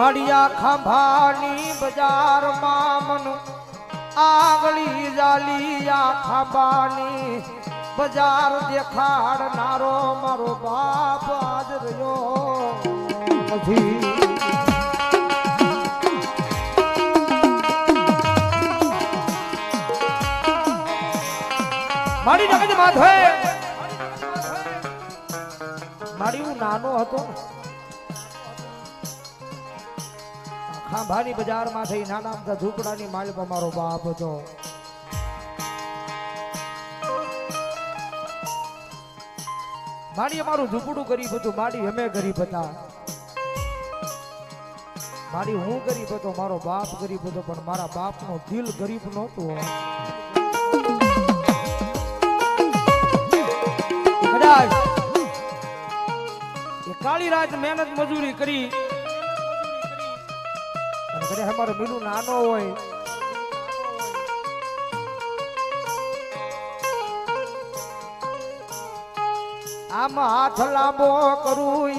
મળ્યા ખાંભાની બજારમાં મન. આગળી જાલિયા ખંભાની. બજાર દેખાડનારો મારો બાપ આજ રહ્યો નથી. મારી જગત માથે મારી હું નાનો હતો. ખાંભાની બજારમાં થઈ નાના ઝૂંપડાની માલિક મારો બાપ હતો માડી અમારું ઝૂંપડું ગરીબ હતું માડી અમે ગરીબ હતા મારી હું ગરીબ હતો, મારો બાપ ગરીબ હતો, પણ મારા બાપનો દિલ ગરીબ નહોતું. કદાચ એ કાળી રાત મહેનત મજૂરી કરી કદાચ અમારો મીનું નાનો હોય. આમ હાથ લાંબો કરું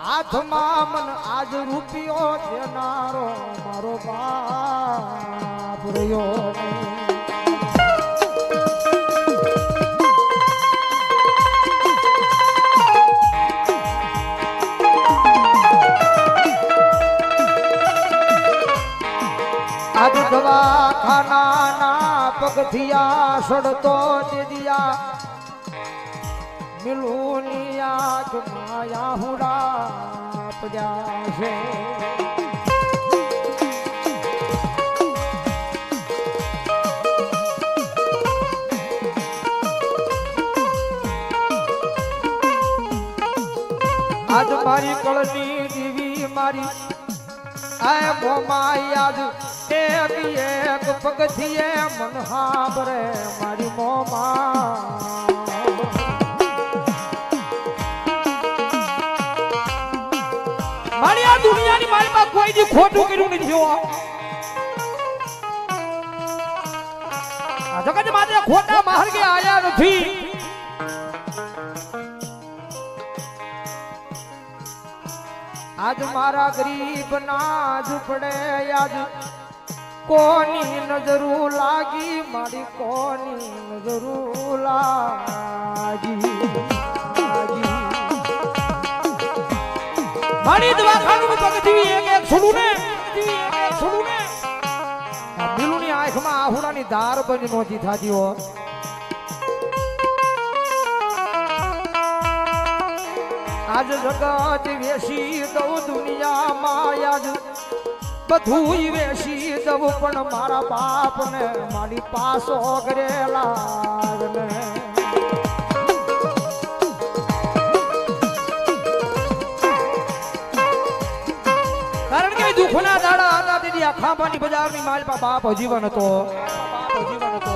હાથમાં મન આજ રૂપિયો દેનારો મારો બાપ રહ્યો નહીં. આજ દવાખાનાના પગથિયા સડતો દીદિયા મિલુની આંખ માયા હુડા પડ્યા છે આજ મારી કળની દીવી મારી આ મોમાઈ આજ એક એક પગથિયે મન હાબરે મારી મોમા. મારી આ દુનિયાની મારી પાસે કોઈ દી ખોટું કર્યું નથી, હો. આ જગત માટે ખોટા માર્ગે આયા નથી. આજ મારા ગરીબ ના ઝૂપડે આજ કોની નજરું લાગી મારી કોની નજરું લાગી. મારી દવાખાનું પગથી એક એક છોડું ને છોડું ને બિલુની આંખમાં આહુરાની ધાર બંધ નહોતી થાતી હો આજ જગત વેશી દઉં દુનિયામાં, આજ બધું વેશી દઉં પણ મારા બાપને મારી પાસો કે દુઃખના દાડા હતા તેથી આખા પાણી બજારની માલ પા બાપ જીવન હતો. બાપ જીવન હતો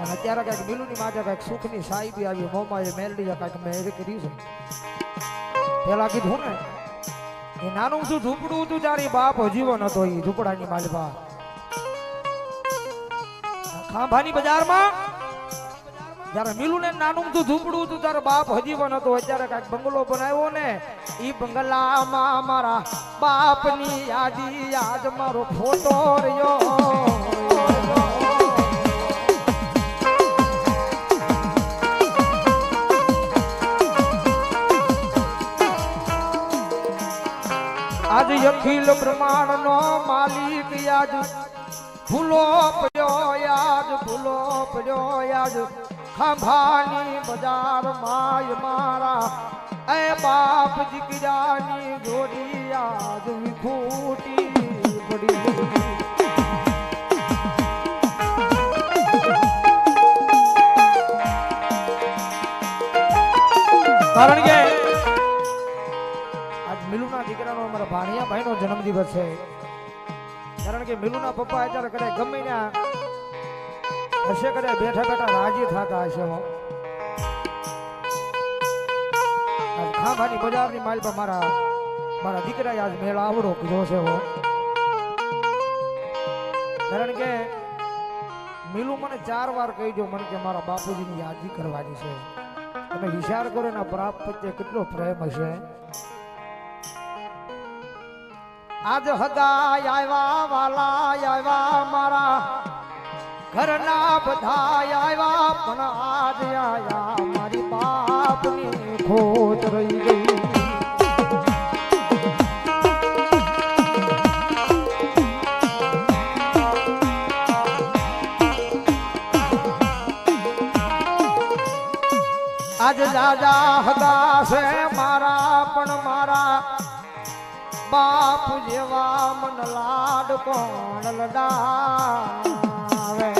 અને અત્યારે કંઈક બિલુની માથે કંઈક સુખની સાહેબી આવી, મોમાં મેલડી કંઈક મેળ કરી છે. પેલા કીધું ને એ નાનું શું ઝૂંપડું હતું તારી બાપ હજીવો નતો એ ઝૂંપડાની માલપા ખાંભાની બજારમાં જયારે મિલું ને નાનું તું ઝૂંપડું હતું તારો બાપ હજીવન હતો અત્યારે કંઈક બંગલો બનાવ્યો ને, ઈ બંગલામાં મારા બાપની યાદી યાદ મારો ફોટો રહ્યો. આજ અખિલ બ્રહ્માંડ નો માલિક આજ ભૂલો પડ્યો આજ ભૂલો પડ્યો આજ ખાંભાની બજાર માય મારા. એ બાપ દીકરાની જોડી આજ વિખૂટી પડી કારણ કે જન્મદિવસ છે. કારણ કે મિલુના પપ્પા અત્યારે કદાચ ગમે ત્યાં હશે, કદાચ બેઠા બેઠા રાજી થતા હશે ખાંભાની બજારની માલ પર મારા મારા દીકરાએ આજ મેળ આવડો કીધો છે હો કારણ કે મિલુ મને ચાર વાર કહી દો મને કે મારા બાપુજીની યાદી કરવાની છે. તમે વિચાર કરો એના પ્રાપ્ત પ્રત્યે કેટલો પ્રેમ હશે. આજ હદાય આવ્યા વાલા આવ્યા મારા. ઘરના બધા આવ્યા, પણ આજ આયા મારી બાપની ખોટ રહી ગઈ. આજ રાજા હગા બાપ જેવા મન લાડ કોણ લડાવે?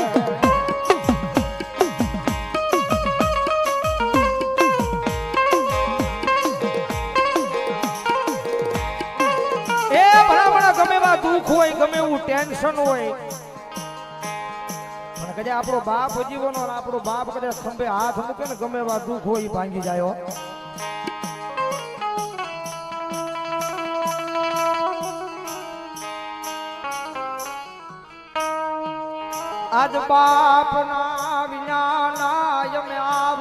દુઃખ હોય, ગમે એવું ટેન્શન હોય. પણ કદાચ આપણો બાપ જીવનો આપણો બાપ કદાચ ખંભે હાથ મૂકે ને ગમે એવા દુઃખ હોય ભાંગી જાય આજ બાપના વિના અમે આવ.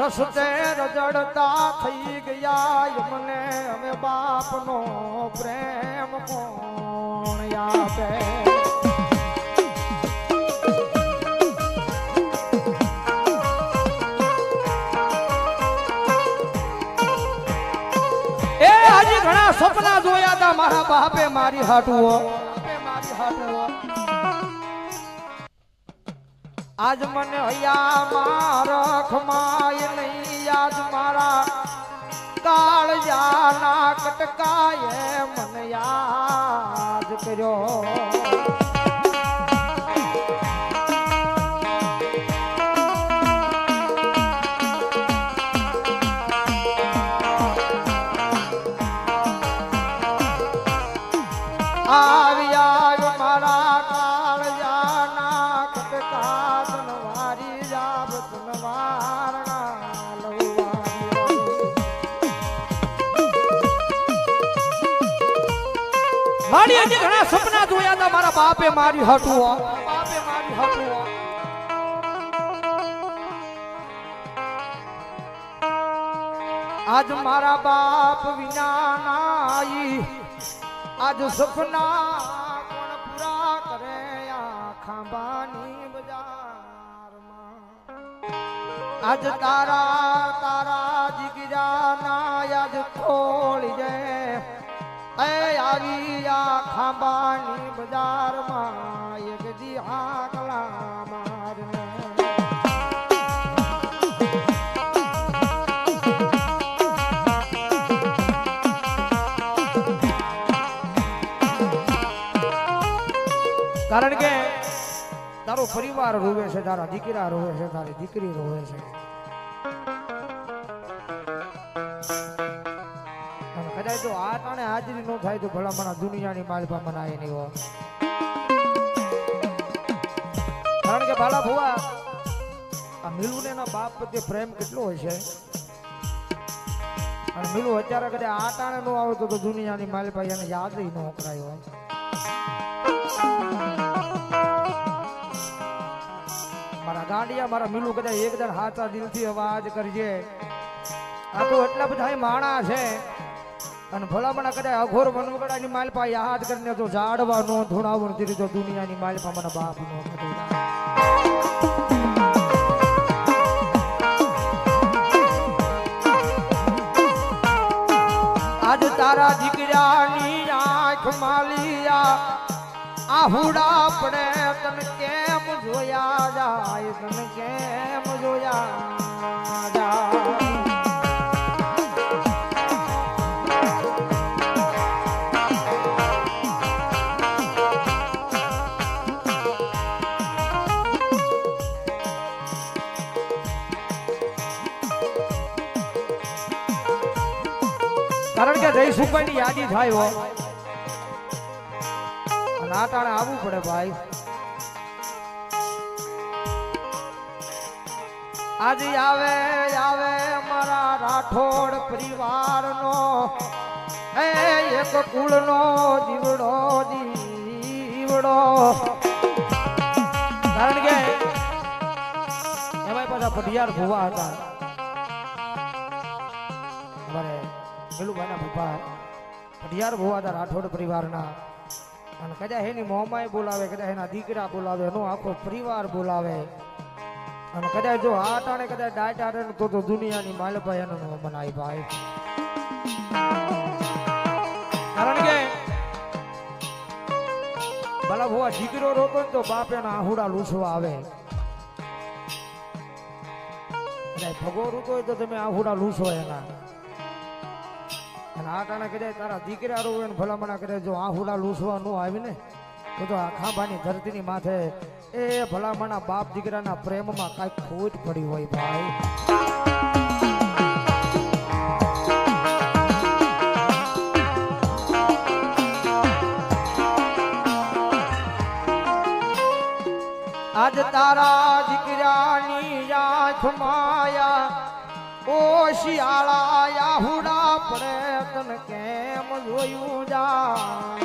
રસ્તે રજડતા થઈ ગયા મને. અમે બાપનો પ્રેમ કોણ આપે? એ હજી ઘણા સપના જોયા હતા મારા બાપે મારી હાટુઓ. મારી હાટુઓ. આજ મને હૈયા મારખ ખમાય નહીં. આજ મારા કાળજાના કટકાએ મને યાદ કર્યો. બાપે મારી હટું. બાપે મારી હટું. આજ મારા બાપ વિના નાઈ, આજ સપના કોણ પૂરા કરે ખાંબાની બજારમાં આજ તારા તારા જીગરા ના આજ ખોળી એ આવી આ ખાંબાની બજારમાં એક દી આકલા મારને. કારણ કે તારો પરિવાર રોવે છે, તારા દીકરા રોવે છે, તારી દીકરી રોવે છે. જો આ ટાણે હાજરી ન થાય તો ભલામણા દુનિયાની માલપા મનાય નહીં કારણ કે ભાલા ભુવા, આ મિલુને એના બાપ પ્રત્યે પ્રેમ કેટલો હોય છે? અને મિલુ અત્યારે કદાચ આ ટાણે ન આવતો તો દુનિયાની માલપા એને યાદ ન કરાયો હોય મારા ગાંડિયા, મારા મિલુ કદાચ એક જણ હાથા દિલથી અવાજ કરજે. આ તો એટલા બધા માણા છે. અને ભલામણા કદાચ અઘોર વનવગડાની માલપા યાદ કરીને તો જાડવાનો ધોણાવો નથી તો દુનિયાની માલપા મને બાપનો. આજ તારા દીકરાની આંખ માલિયા, આહુડા પડે, તને કેમ જોયા જાય, તને કેમ જોયા જાય સુપાની યાદી થાય હો. આ આવવું પડે ભાઈ. આજે આવે આવે મારા રાઠોડ પરિવારનો. એ એક કુળનો જીવડો જીવડો. કારણ કે એમાં પાછા પઢિયાર ભુવા હતા. અમારે પેલું ભાઈના ભૂપા અઢિયાર ભુવાદા રાઠોડ પરિવારના. અને કદાચ એની મોમાય બોલાવે, કદાચ એના દીકરા બોલાવે, એનો આખો પરિવાર બોલાવે. અને કદાચ જો આ ટાણે કદાચ ડાટ આડે તો તો દુનિયાની માલભાઈ એનો મનાય ભાઈ. કારણ કે ભલા ભુવા દીકરો રોતો ને તો બાપ એના આહુડા લૂછવા આવે. ભગો રૂતો હોય તો તમે આહુડા લૂછો એના. અને આ ટાણે કદાચ તારા દીકરા રોવે ભલામણા કરે, જો આહુડા લૂસવા ન આવી તો તો આ ખાંભાની ધરતીની માથે એ ભલામણા બાપ દીકરાના પ્રેમમાં કાંઈક ખોટ પડી હોય ભાઈ. આજ તારા દીકરાની આંખ માયા ઓ શિયાળા આહુડા પડે તને કેમ જોયું જા?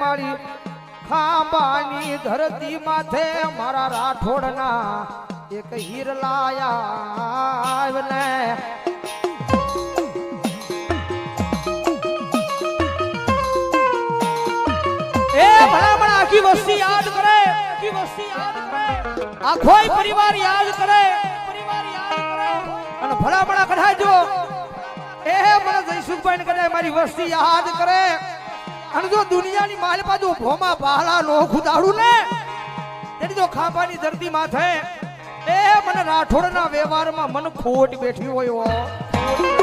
મારી ખાંબાની ધરતી માથે મારા રાઠોડના એક હીર લાયા. આખી વસ્તી યાદ કરે આખી વસ્તી યાદ કરે આખોય પરિવાર યાદ કરે પરિવાર યાદ કરે અને ભલામણ કઢાય જો એ મને જયસુખભાઈ ને કદાચ મારી વસ્તી યાદ કરે. અને જો દુનિયાની માલ બાજુ ભોમા બહાલા નો ખુદાડું ને, તેની જો ખાંભાની ધરતી માથે, એ મને રાઠોડના વ્યવહારમાં મન ખોટ બેઠી હોય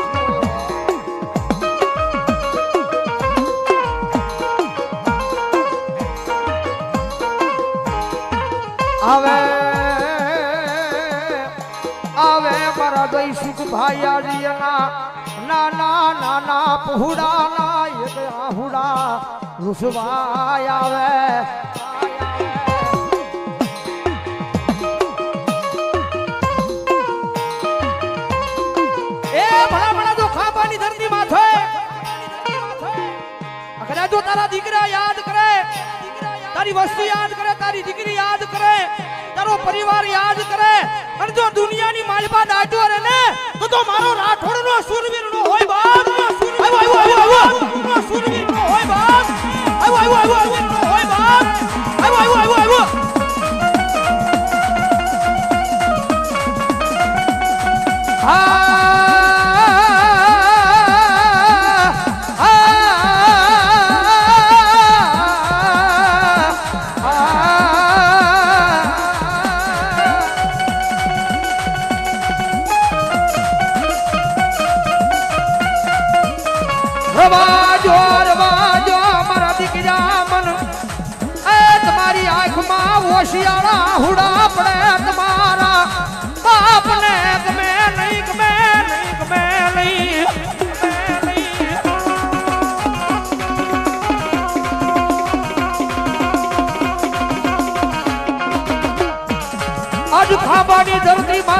હો. આવે મારા દઈ સુખ ભાઈ આજીના નાના નાના પહુડા ના એક આહુડા રૂસવાય આવે તારા દીકરા યાદ કરે, તારી વસ્તુ યાદ કરે, તારી દીકરી યાદ પરિવાર યાદ કરે અને જો દુનિયાની માલપા દાટો રે ને તો તો મારો રાઠોડ નો સુરવીર નો હોય બાપ આવ્યો આવ્યો આવ્યો આવ્યો સુરવીર નો હોય બાપ આવ્યો આવ્યો આવ્યો હોય બાપ આવ્યો આવ્યો આવ્યો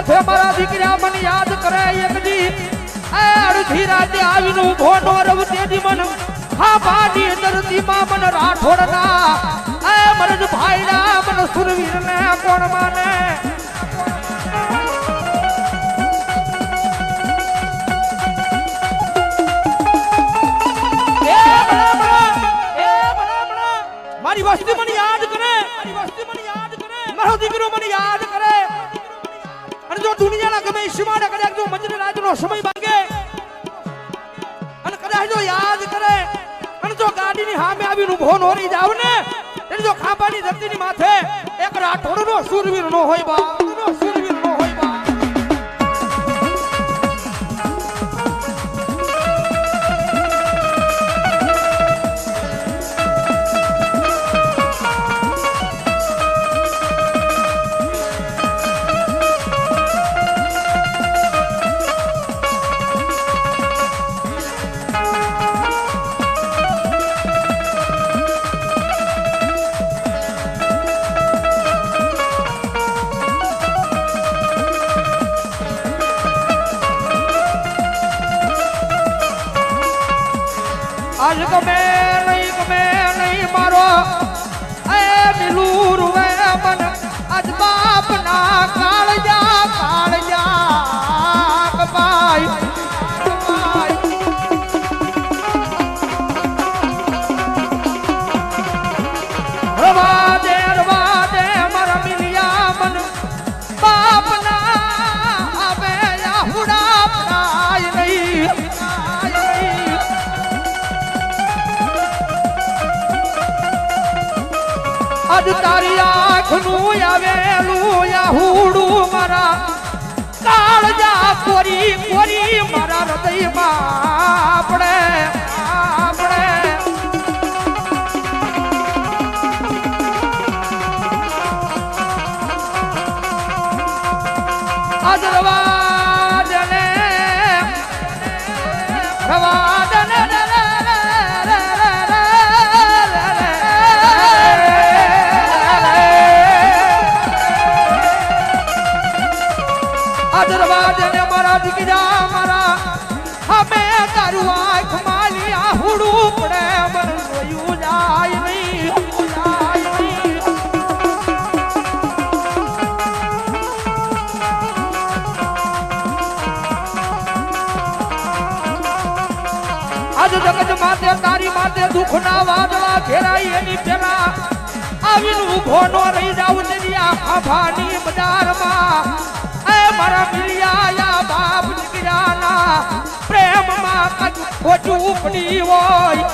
માથે મારા દીકરા મને યાદ કરે એકજી અડધી રાતે આવીને ઊભો નો રવ તેજી મન. ખાંભાની ધરતી માં મન રાઠોડના એ મરજ ભાઈના મન સુરવીર ને કોણ માને? મારી વસ્તી મને યાદ કરે. મારી વસ્તી મને યાદ કરે. મારો દીકરો મને યાદ ગમે ઈશ્વર કદાચ જો મંજરે રાતનો સમય ભાગે અને કદાચ જો યાદ કરે, અને જો ગાડીની સામે આવીને ઊભો નો રહી જાવ ને એટલે જો ખાંભાની ધરતીની માથે એક રાઠોડનો સુરવીર નો હોય બા નો સુરવીર આજ ગમે નહીં ગમે નહીં મારો આજ તારી આંખનું આવેલું આહુડું મારા. કાળજા કોરી કોરી મારા હૃદયમાં આપણે દીકરા મારા અમે તારું આંખ માલી આ હુડું પડે મન જોયું જાય નહીં આજ જગત માતે તારી માતે દુઃખના વાદળા ઘેરાઈ એની પેલા આવીને ઊભો નો રહી ખોટું પડી હોય